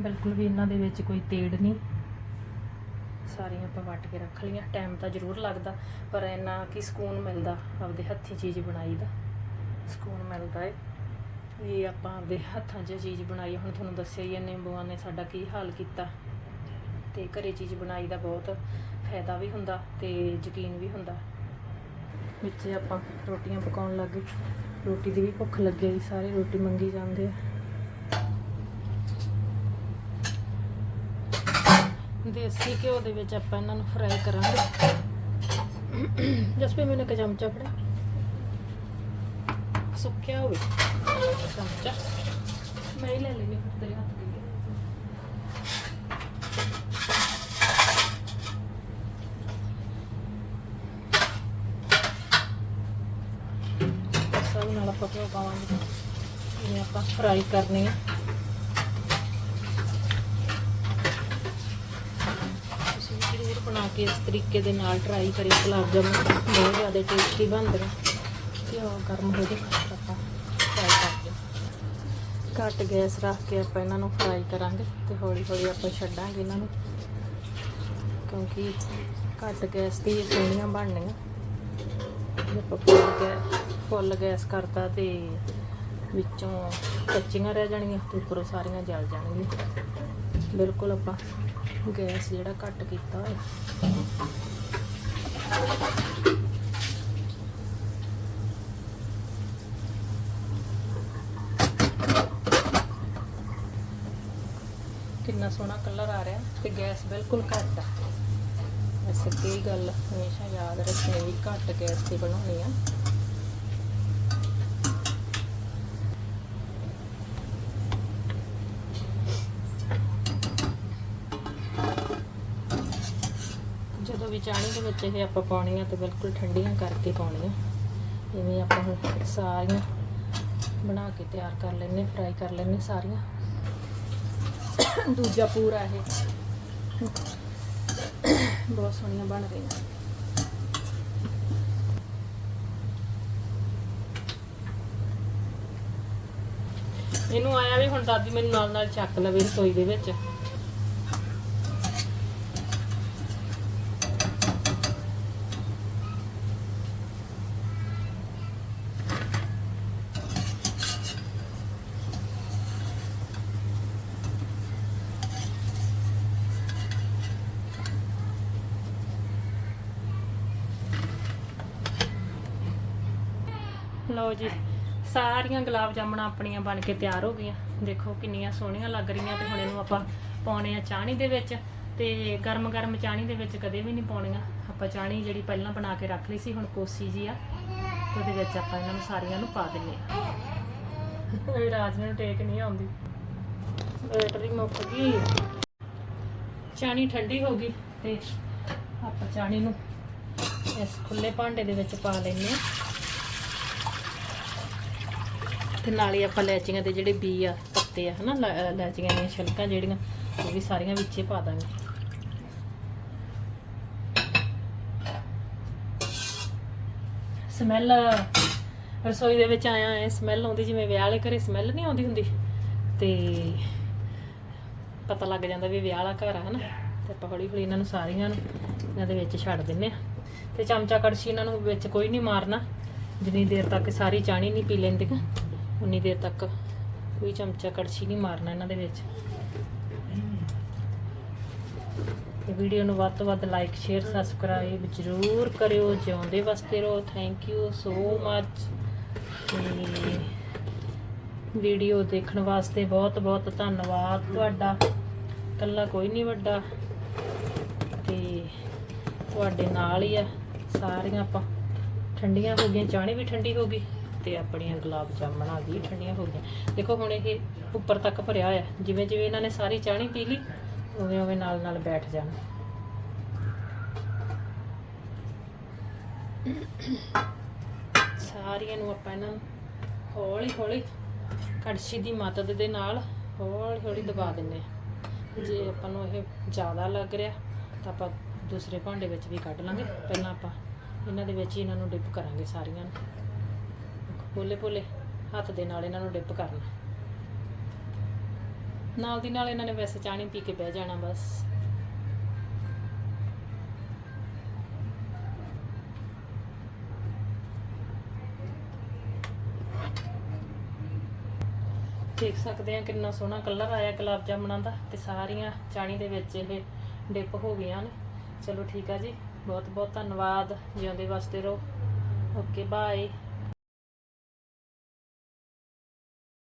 ਬਿਲਕੁਲ ਵੀ ਇਹਨਾਂ ਦੇ ਵਿੱਚ ਕੋਈ ਤੇੜ ਨਹੀਂ। ਸਾਰੀਆਂ ਆਪਾਂ ਵੱਟ ਕੇ ਰੱਖ ਲਈਆਂ। ਟਾਈਮ ਤਾਂ ਜ਼ਰੂਰ ਲੱਗਦਾ, ਪਰ ਇੰਨਾ ਕਿ ਸਕੂਨ ਮਿਲਦਾ ਆਪਦੇ ਹੱਥੀਂ ਚੀਜ਼ ਬਣਾਈ ਦਾ। ਸਕੂਨ ਮਿਲਦਾ ਏ। ਵੀ ਆਪਾਂ ਆਪਦੇ ਹੱਥਾਂ 'ਚ ਚੀਜ਼ ਬਣਾਈ। ਹੁਣ ਤੁਹਾਨੂੰ ਦੱਸਿਆ ਹੀ ਹੈ ਨਿੰਬੂਆਂ ਨੇ ਸਾਡਾ ਕੀ ਹਾਲ ਕੀਤਾ। ਤੇ ਘਰੇ ਚੀਜ਼ ਬਣਾਈ ਦਾ ਬਹੁਤ ਫਾਇਦਾ ਵੀ ਹੁੰਦਾ ਤੇ ਯਕੀਨ ਵੀ ਹੁੰਦਾ। ਵਿੱਚ ਆਪਾਂ ਰੋਟੀਆਂ ਪਕਾਉਣ ਲੱਗੇ ਰੋਟੀ ਦੀ ਵੀ ਭੁੱਖ ਲੱਗੀ ਸਾਰੇ ਰੋਟੀ ਮੰਗੀ ਜਾਂਦੇ ਆ। ਦੇਸੀ ਘਿਓ ਦੇ ਵਿੱਚ ਆਪਾਂ ਇਹਨਾਂ ਨੂੰ ਫਰਾਈ ਕਰਾਂਗੇ। ਜਸ ਮੈਨੂੰ ਇੱਕ ਚਮਚਾ ਫੜਾ। ਸੁੱਕਿਆ ਹੋਵੇ। ਚਮਚਾ। ਮੈਂ ਹੀ ਲੈ ਲਈ ਫਿਰ ਤੇਰੇ ਹੱਥ ਦੀ। ਸਭ ਨਾਲ ਆਪਾਂ ਘਿਓ ਪਾਵਾਂਗੇ। ਇਹ ਆਪਾਂ ਫਰਾਈ ਕਰਨੀ ਆ ਤੁਸੀਂ ਵੀ ਜ਼ਰੂਰ ਬਣਾ ਕੇ ਇਸ ਤਰੀਕੇ ਦੇ ਨਾਲ ਟਰਾਈ ਕਰਿਓ ਗੁਲਾਬ ਜਾਮੁਨ ਬਹੁਤ ਜ਼ਿਆਦਾ ਟੇਸਟੀ ਬਣਦੇ ਨੇ ਘਿਓ ਗਰਮ ਹੋ ਜੇ ਆਪਾਂ ਫਰਾਈ ਕਰਦੇ ਘੱਟ ਗੈਸ ਰੱਖ ਕੇ ਆਪਾਂ ਇਹਨਾਂ ਨੂੰ ਫਰਾਈ ਕਰਾਂਗੇ ਤੇ ਹੌਲੀ ਹੌਲੀ ਆਪਾਂ ਛੱਡਾਂਗੇ ਇਹਨਾਂ ਨੂੰ। ਕਿਉਂਕਿ ਘੱਟ ਗੈਸ ਤੇ ਇਹ ਸੋਹਣੀਆਂ ਬਣਨੀਆਂ। ਜੇ ਆਪਾਂ ਫੁੱਲ ਗੈਸ ਫੁੱਲ ਗੈਸ ਕਰਤਾ ਤੇ ਵਿੱਚੋਂ ਕੱਚੀਆਂ ਰਹਿ ਜਾਣਗੀਆਂ ਤੇ ਉੱਪਰੋਂ ਸਾਰੀਆਂ ਜਲ ਜਾਣਗੀਆਂ। ਬਿਲਕੁਲ ਆਪਾਂ ਗੈਸ ਜਿਹੜਾ ਘੱਟ ਕੀਤਾ ਹੋਇਆ। ਕਿੰਨਾ ਸੋਹਣਾ ਕਲਰ ਆ ਰਿਹਾ ਤੇ ਗੈਸ ਬਿਲਕੁਲ ਘੱਟ ਆ। ਵੈਸੇ ਤੇ ਗੱਲ ਹਮੇਸ਼ਾ ਯਾਦ ਰੱਖਣੀ ਵੀ ਘੱਟ ਗੈਸ ਤੇ ਬਣਾਉਣੀ ਆ ਜਦੋਂ ਵੀ ਚਾਣੀ ਦੇ ਵਿੱਚ ਇਹ ਆਪਾਂ ਪਾਉਣੀਆਂ ਤੇ ਬਿਲਕੁਲ ਠੰਡੀਆਂ ਕਰਕੇ ਪਾਉਣੀਆਂ ਜਿਵੇਂ ਆਪਾਂ ਹੁਣ ਸਾਰੀਆਂ ਬਣਾ ਕੇ ਤਿਆਰ ਕਰ ਲੈਣੇ ਫਰਾਈ ਕਰ ਲੈਣੇ ਸਾਰੀਆਂ। ਦੂਜਾ ਪੂਰਾ ਇਹ। ਬਹੁਤ ਸੋਹਣੀਆਂ ਬਣ ਰਹੀਆਂ ਇਹਨੂੰ ਆਇਆ ਵੀ ਹੁਣ ਦਾਦੀ ਮੈਨੂੰ ਨਾਲ ਨਾਲ ਚੱਕ ਲਵੇ ਰਸੋਈ ਦੇ ਵਿੱਚ। ਲਓ ਜੀ, ਸਾਰੀਆਂ ਗੁਲਾਬ ਜਾਮਣਾ ਆਪਣੀਆਂ ਬਣ ਕੇ ਤਿਆਰ ਹੋ ਗਈਆਂ। ਦੇਖੋ ਕਿੰਨੀਆਂ ਸੋਹਣੀਆਂ ਲੱਗ ਰਹੀਆਂ ਤੇ ਹੁਣ ਇਹਨੂੰ ਆਪਾਂ ਪਾਉਣੇ ਆ ਚਾਣੀ ਦੇ ਵਿੱਚ ਤੇ ਗਰਮ ਗਰਮ ਚਾਣੀ ਦੇ ਵਿੱਚ ਕਦੇ ਵੀ ਨਹੀਂ ਪਾਉਣੀਆਂ। ਆਪਾਂ ਚਾਣੀ ਜਿਹੜੀ ਪਹਿਲਾਂ ਬਣਾ ਕੇ ਰੱਖ ਲਈ ਸੀ, ਹੁਣ ਕੋਸੀ ਜੀ ਆ। ਉਹਦੇ ਵਿੱਚ ਆਪਾਂ ਇਹਨਾਂ ਨੂੰ ਸਾਰੀਆਂ ਨੂੰ ਪਾ ਦਿੰਨੇ ਆ। ਇਹ ਰਾਜ ਨੂੰ ਟੇਕ ਨਹੀਂ ਆਉਂਦੀ। ਬੈਟਰੀ ਮੁੱਕ ਗਈ। ਚਾਣੀ ਠੰਡੀ ਹੋ ਗਈ ਤੇ ਆਪਾਂ ਚਾਣੀ ਨੂੰ ਇਸ ਖੁੱਲੇ ਭਾਂਡੇ ਦੇ ਵਿੱਚ ਪਾ ਲੈਂਦੇ ਹਾਂ ਤੇ ਨਾਲ ਹੀ ਆਪਾਂ ਲੈਚੀਆਂ ਦੇ ਜਿਹੜੇ ਬੀ ਆ, ਪੱਤੇ ਆ, ਹਨਾ, ਲੈ- ਲੈਚੀਆਂ ਦੀਆਂ ਛਿਲਕਾਂ ਜਿਹੜੀਆਂ, ਉਹ ਵੀ ਸਾਰੀਆਂ ਵਿੱਚੇ ਪਾ ਦਾਂਗੇ। ਸਮੈਲ, ਰਸੋਈ ਦੇ ਵਿੱਚ ਆਇਆ ਐ ਸਮੈਲ ਆਉਂਦੀ, ਜਿਵੇਂ ਵਿਆਹ ਵਾਲੇ ਘਰੇ ਸਮੈਲ ਨਹੀਂ ਆਉਂਦੀ ਹੁੰਦੀ, ਤੇ ਪਤਾ ਲੱਗ ਜਾਂਦਾ ਵੀ ਵਿਆਹ ਵਾਲਾ ਘਰ ਆ, ਹਨਾ, ਤੇ ਆਪਾਂ ਹੌਲੀ ਹੌਲੀ ਇਹਨਾਂ ਨੂੰ ਸਾਰੀਆਂ ਨੂੰ ਇਹਨਾਂ ਦੇ ਵਿੱਚ ਛੱਡ ਦਿੰਨੇ ਆ ਤੇ ਚਮਚਾ ਕੜਛੀ ਇਹਨਾਂ ਨੂੰ ਵਿੱਚ ਕੋਈ ਨਹੀਂ ਮਾਰਨਾ, ਜਿੰਨੀ ਦੇਰ ਤੱਕ ਸਾਰੀ ਚਾਣੀ ਨਹੀਂ ਪੀ ਲੈਂਦੀਆਂ। ਉਨੀ ਦੇਰ ਤੱਕ ਕੋਈ ਚਮਚਾ ਕੜਛੀ ਨਹੀਂ ਮਾਰਨਾ ਇਹਨਾਂ ਦੇ ਵਿੱਚ। ਤੇ ਵੀਡੀਓ ਨੂੰ ਵੱਧ ਤੋਂ ਵੱਧ ਲਾਈਕ ਸ਼ੇਅਰ ਸਬਸਕ੍ਰਾਈਬ ਜ਼ਰੂਰ ਕਰਿਓ। ਜਿਉਂਦੇ ਵਸਤੇ ਰਹੋ। ਥੈਂਕ ਯੂ ਸੋ ਮੱਚ ਤੇ ਵੀਡੀਓ ਦੇਖਣ ਵਾਸਤੇ ਬਹੁਤ ਬਹੁਤ ਧੰਨਵਾਦ ਤੁਹਾਡਾ। ਕੱਲਾ ਕੋਈ ਨਹੀਂ ਵੱਡਾ। ਤੇ ਤੁਹਾਡੇ ਨਾਲ ਹੀ ਆ। ਸਾਰੀਆਂ ਆਪਾਂ ਠੰਡੀਆਂ ਹੋ ਗਈਆਂ। ਚਾਣੀ ਵੀ ਠੰਡੀ ਹੋ ਗਈ? ਤੇ ਆਪਣੀਆਂ ਗੁਲਾਬ ਜਾਮਣਾ ਵੀ ਠੰਡੀਆਂ ਹੋ ਗਈਆਂ। ਦੇਖੋ ਹੁਣ ਇਹ ਉੱਪਰ ਤੱਕ ਭਰਿਆ ਹੋਇਆ, ਜਿਵੇਂ ਜਿਵੇਂ ਇਹਨਾਂ ਨੇ ਸਾਰੀ ਚਾਹਣੀ ਪੀ ਲਈ, ਉਵੇਂ ਉਵੇਂ ਨਾਲ ਨਾਲ ਬੈਠ ਜਾਣਾ। ਸਾਰੀਆਂ ਨੂੰ ਆਪਾਂ ਇਹਨਾਂ ਨੂੰ ਹੌਲੀ ਹੌਲੀ ਕੜਛੀ ਦੀ ਮਦਦ ਦੇ ਨਾਲ ਹੌਲੀ ਹੌਲੀ ਦਬਾ ਦਿੰਨੇ ਆ ਜੇ ਆਪਾਂ ਨੂੰ ਇਹ ਜ਼ਿਆਦਾ ਲੱਗ ਰਿਹਾ, ਤਾਂ ਆਪਾਂ ਦੂਸਰੇ ਭਾਂਡੇ ਵਿੱਚ ਵੀ ਕੱਢ ਲਾਂਗੇ। ਪਹਿਲਾਂ ਆਪਾਂ ਇਹਨਾਂ ਦੇ ਵਿੱਚ ਹੀ ਇਹਨਾਂ ਨੂੰ ਡਿਪ ਕਰਾਂਗੇ ਸਾਰੀਆਂ ਨੂੰ। ਪੋਲੇ ਪੋਲੇ ਹੱਥ ਦੇ ਨਾਲ ਇਹਨਾਂ ਨੂੰ ਡਿਪ ਕਰਨਾ। ਨਾਲ ਦੀ ਨਾਲ ਇਹਨਾਂ ਨੇ ਵੈਸੇ ਚਾਣੀ ਪੀ ਕੇ ਬਹਿ ਜਾਣਾ ਬਸ। ਦੇਖ ਸਕਦੇ ਆ ਕਿੰਨਾ ਸੋਹਣਾ ਕਲਰ ਆਇਆ ਗੁਲਾਬ ਜਾਮਣਾਂ ਦਾ ਤੇ ਸਾਰੀਆਂ ਚਾਣੀ ਦੇ ਵਿੱਚ ਇਹ ਡਿਪ ਹੋ ਗਈਆਂ ਨੇ। ਚਲੋ ਠੀਕ ਆ ਜੀ ਬਹੁਤ ਬਹੁਤ ਧੰਨਵਾਦ, ਜਿਉਂਦੇ ਵਾਸਤੇ ਰਹੋ। Okay bye